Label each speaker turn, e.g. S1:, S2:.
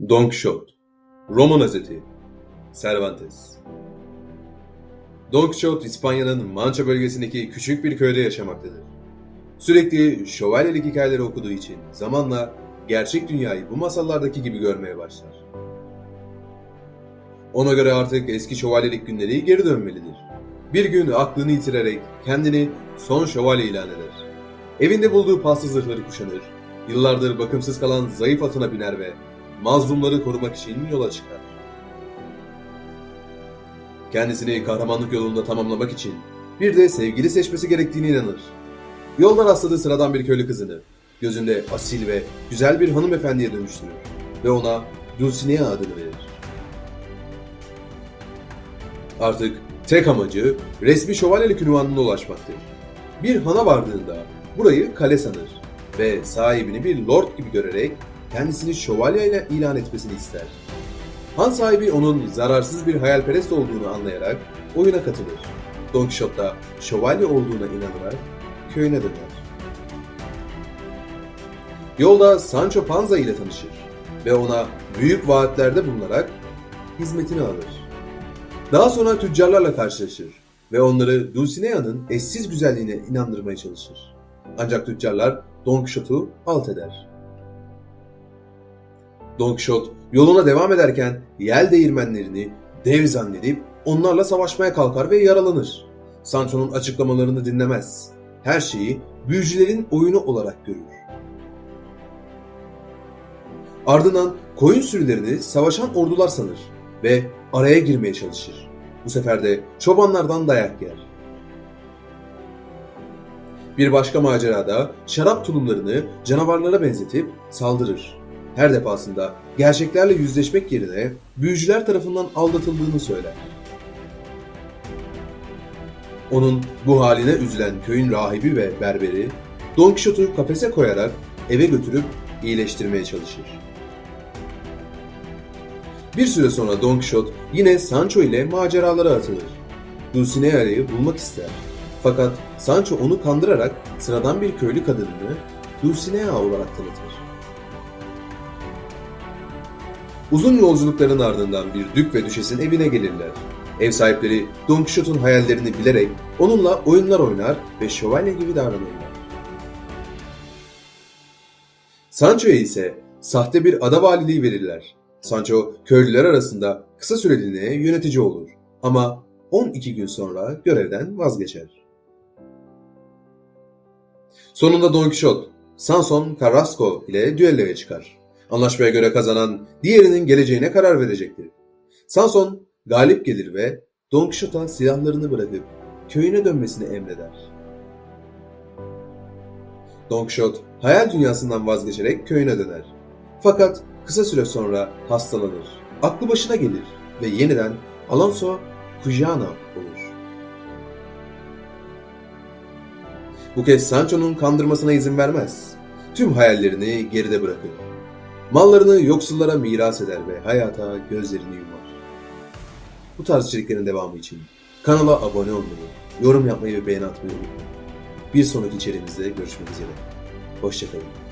S1: Don Quixote Roman özeti Cervantes Don Quixote İspanya'nın Mança bölgesindeki küçük bir köyde yaşamaktadır. Sürekli şövalyelik hikayeleri okuduğu için zamanla gerçek dünyayı bu masallardaki gibi görmeye başlar. Ona göre artık eski şövalyelik günleri geri dönmelidir. Bir gün aklını yitirerek kendini son şövalye ilan eder. Evinde bulduğu paslı zırhları kuşanır, yıllardır bakımsız kalan zayıf atına biner ve mazlumları korumak için yola çıkar. Kendisini kahramanlık yolunda tamamlamak için bir de sevgili seçmesi gerektiğine inanır. Yolda rastladığı sıradan bir köylü kızını gözünde asil ve güzel bir hanımefendiye dönüştürür ve ona Dulcinea adını verir. Artık tek amacı resmi şövalyelik ünvanına ulaşmaktır. Bir hana vardığında burayı kale sanır ve sahibini bir lord gibi görerek kendisini şövalye ile ilan etmesini ister. Han sahibi onun zararsız bir hayalperest olduğunu anlayarak oyuna katılır. Don Quixote da şövalye olduğuna inanarak köyüne döner. Yolda Sancho Panza ile tanışır ve ona büyük vaatlerde bulunarak hizmetini alır. Daha sonra tüccarlarla karşılaşır ve onları Dulcinea'nın eşsiz güzelliğine inandırmaya çalışır. Ancak tüccarlar Don Quixote'u alt eder. Don Quixote yoluna devam ederken yel değirmenlerini dev zannedip onlarla savaşmaya kalkar ve yaralanır. Sancho'nun açıklamalarını dinlemez. Her şeyi büyücülerin oyunu olarak görür. Ardından koyun sürülerini savaşan ordular sanır ve araya girmeye çalışır. Bu sefer de çobanlardan dayak yer. Bir başka macerada şarap tulumlarını canavarlara benzetip saldırır. Her defasında gerçeklerle yüzleşmek yerine büyücüler tarafından aldatıldığını söyler. Onun bu haline üzülen köyün rahibi ve berberi Don Quixote'u kafese koyarak eve götürüp iyileştirmeye çalışır. Bir süre sonra Don Quixote yine Sancho ile maceralara atılır. Dulcinea'yı bulmak ister. Fakat Sancho onu kandırarak sıradan bir köylü kadınını Dulcinea olarak tanıtır. Uzun yolculukların ardından bir dük ve düşesin evine gelirler. Ev sahipleri Don Quixote'un hayallerini bilerek onunla oyunlar oynar ve şövalye gibi davranırlar. Sancho'ya ise sahte bir ada valiliği verirler. Sancho köylüler arasında kısa süreliğine yönetici olur ama 12 gün sonra görevden vazgeçer. Sonunda Don Quixote, Sanson Carrasco ile düelloya çıkar. Anlaşmaya göre kazanan diğerinin geleceğine karar verecektir. Sanson galip gelir ve Don Quixote'a silahlarını bırakıp köyüne dönmesini emreder. Don Quixote hayal dünyasından vazgeçerek köyüne döner. Fakat kısa süre sonra hastalanır. Aklı başına gelir ve yeniden Alonso Cuyana olur. Bu kez Sancho'nun kandırmasına izin vermez. Tüm hayallerini geride bırakır. Mallarını yoksullara miras eder ve hayata gözlerini yumar. Bu tarz içeriklerin devamı için kanala abone olmayı, yorum yapmayı ve beğeni atmayı unutmayın. Bir sonraki içeriğimizde görüşmek üzere. Hoşçakalın.